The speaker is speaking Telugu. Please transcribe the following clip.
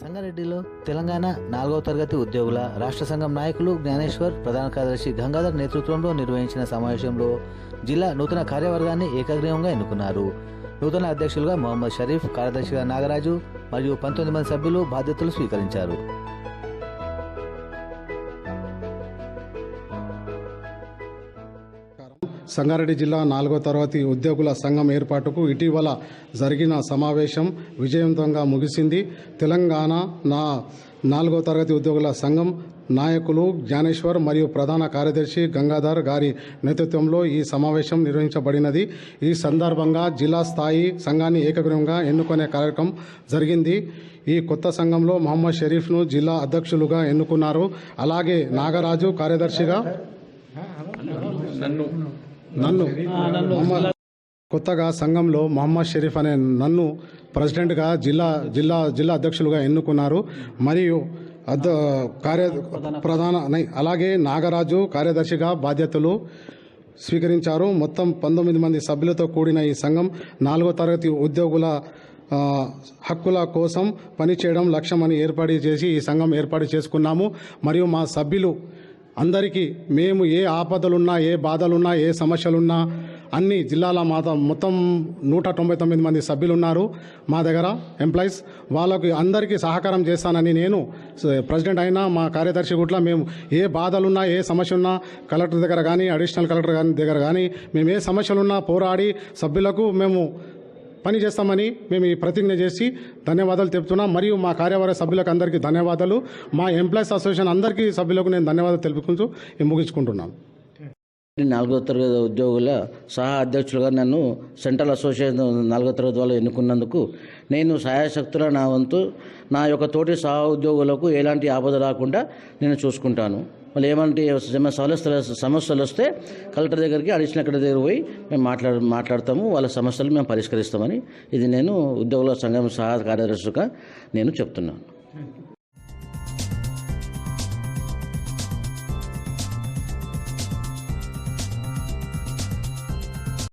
సంగారెడ్డిలో తెలంగాణ నాలుగవ తరగతి ఉద్యోగుల రాష్ట్ర సంఘం నాయకులు జ్ఞానేశ్వర్ ప్రధాన కార్యదర్శి గంగాధర్ నేతృత్వంలో నిర్వహించిన సమావేశంలో జిల్లా నూతన కార్యవర్గాన్ని ఏకగ్రీవంగా ఎన్నుకున్నారు. నూతన అధ్యక్షులుగా మొహమ్మద్ షరీఫ్ కార్యదర్శిగా నాగరాజు మరియు పంతొమ్మిది మంది సభ్యులు బాధ్యతలు స్వీకరించారు. సంగారెడ్డి జిల్లా నాలుగో తరగతి ఉద్యోగుల సంఘం ఏర్పాటుకు ఇటీవల జరిగిన సమావేశం విజయవంతంగా ముగిసింది. తెలంగాణ నా నాలుగో తరగతి ఉద్యోగుల సంఘం నాయకులు జ్ఞానేశ్వర్ మరియు ప్రధాన కార్యదర్శి గంగాధర్ గారి నేతృత్వంలో ఈ సమావేశం నిర్వహించబడినది. ఈ సందర్భంగా జిల్లా స్థాయి సంఘాన్ని ఏకగ్రీవంగా ఎన్నుకునే కార్యక్రమం జరిగింది. ఈ కొత్త సంఘంలో మహమ్మద్ షరీఫ్ను జిల్లా అధ్యక్షులుగా ఎన్నుకున్నారు. అలాగే నాగరాజు కార్యదర్శిగా నన్ను కొత్తగా సంఘంలో మహమ్మద్ షరీఫ్ అనే నన్ను ప్రెసిడెంట్గా జిల్లా జిల్లా జిల్లా అధ్యక్షులుగా ఎన్నుకున్నారు. మరియు అధ్య కార్య ప్రధాన అలాగే నాగరాజు కార్యదర్శిగా బాధ్యతలు స్వీకరించారు. మొత్తం పంతొమ్మిది మంది సభ్యులతో కూడిన ఈ సంఘం నాలుగో తరగతి ఉద్యోగుల హక్కుల కోసం పనిచేయడం లక్ష్యమని ఏర్పాటు చేసి ఈ సంఘం ఏర్పాటు చేసుకున్నాము. మరియు మా సభ్యులు అందరికీ మేము ఏ ఆపదలున్నా ఏ బాధలున్నా ఏ సమస్యలున్నా అన్ని జిల్లాల మాత మొత్తం నూట తొంభై తొమ్మిది మంది సభ్యులు ఉన్నారు మా దగ్గర ఎంప్లాయీస్ వాళ్ళకి అందరికీ సహకారం చేస్తానని నేను ప్రెసిడెంట్ అయినా మా కార్యదర్శి గుట్ల మేము ఏ బాధలున్నా ఏ సమస్య ఉన్నా కలెక్టర్ దగ్గర కానీ అడిషనల్ కలెక్టర్ కానీ దగ్గర కానీ మేము ఏ సమస్యలున్నా పోరాడి సభ్యులకు మేము పని చేస్తామని మేము ఈ ప్రతిజ్ఞ చేసి ధన్యవాదాలు చెప్తున్నాం మరియు మా కార్యవర్గ సభ్యులకు అందరికీ ధన్యవాదాలు. మా ఎంప్లాయీస్ అసోసియేషన్ అందరికీ సభ్యులకు నేను ధన్యవాదాలు తెలుపుకుంటూ ముగించుకుంటున్నాను నాలుగో తరగతి ఉద్యోగుల సహా అధ్యక్షులుగా నన్ను సెంట్రల్ అసోసియేషన్ నాలుగో తరగతి వాళ్ళు ఎన్నుకున్నందుకు నేను సహాయశక్తుల నా వంతు నా యొక్క తోటి సహా ఉద్యోగులకు ఎలాంటి ఆపద రాకుండా నేను చూసుకుంటాను. మళ్ళీ ఏమంటే సమస్యలు సమస్యలు వస్తే కలెక్టర్ దగ్గరికి అడిషనల్ కలెక్టర్ దగ్గర పోయి మేము మాట్లాడ మాట్లాడతాము వాళ్ళ సమస్యలు మేము పరిష్కరిస్తామని ఇది నేను ఉద్యోగుల సంఘం సహా కార్యదర్శిగా నేను చెప్తున్నాను.